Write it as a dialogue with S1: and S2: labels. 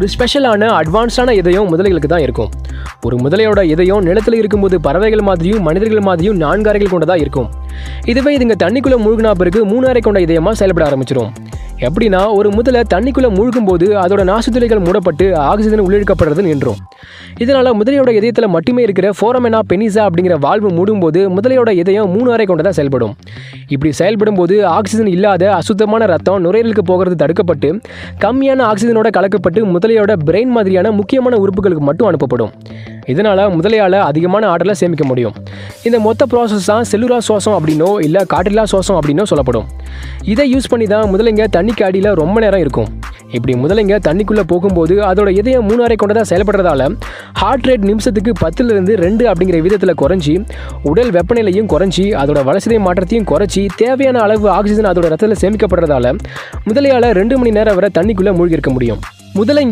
S1: ஒரு ஸ்பெஷலான அட்வான்ஸான இதயம் முதலைகளுக்கு தான் இருக்கும். ஒரு முதலையோட இதயம் நிலத்தில் இருக்கும்போது பறவைகள் மாதிரியும் மனிதர்கள் மாதிரியும் நான்கு அறைகள் கொண்டதாக இருக்கும். இதுவே இதுங்க தண்ணிக்குள்ள மூழ்கினா பிறகு மூணு அறை கொண்ட இதயமா செயல்பட ஆரம்பிச்சிடும் எப்படின்னா ஒரு முதலை தண்ணிக்குள்ளே மூழ்கும் போது அதோட நாசுத்துளைகள் மூடப்பட்டு ஆக்சிஜன் உள்ளிழுக்கப்படுறது நின்றோம். இதனால் முதலையோட இதயத்தில் மட்டுமே இருக்கிற ஃபோரமெனா பெனிசா அப்படிங்கிற வாழ்வு மூடும்போது முதலையோட இதயம் மூணு அறை கொண்டதா செயல்படும். இப்படி செயல்படும் போது ஆக்சிஜன் இல்லாத அசுத்தமான ரத்தம் நுரையீரலுக்கு போகிறது தடுக்கப்பட்டு கம்மியான ஆக்சிஜனோட கலக்கப்பட்டு முதலையோட பிரெயின் மாதிரியான முக்கியமான உறுப்புகளுக்கு மட்டும் அனுப்பப்படும். இதனால் முதலையால் அதிகமான ஆற்றலை சேமிக்க முடியும். இந்த மொத்த ப்ராசஸ் தான் செல்லுலா சுவாசம் அப்படின்னோ இல்லை காற்றில்லா சுவாசம் அப்படின்னோ சொல்லப்படும். இதை யூஸ் பண்ணி தான் முதலைங்க தண்ணிக்கு அடியில் ரொம்ப நேரம் இருக்கும். இப்படி முதலைங்க தண்ணிக்குள்ளே போகும்போது அதோட இதயம் மூணு கொண்டதாக செயல்படுறதால ஹார்ட் ரேட் நிமிஷத்துக்கு பத்துலேருந்து ரெண்டு அப்படிங்கிற விதத்தில் குறைஞ்சி உடல் வெப்பநிலையும் குறைஞ்சி அதோட வளர்ச்சிதை மாற்றத்தையும் குறைச்சி தேவையான அளவு ஆக்சிஜன் அதோட ரத்தத்தில் சேமிக்கப்படுறதால முதலையால் ரெண்டு மணி நேரம் வரை தண்ணிக்குள்ளே மூழ்கி இருக்க முடியும். முதலைங்க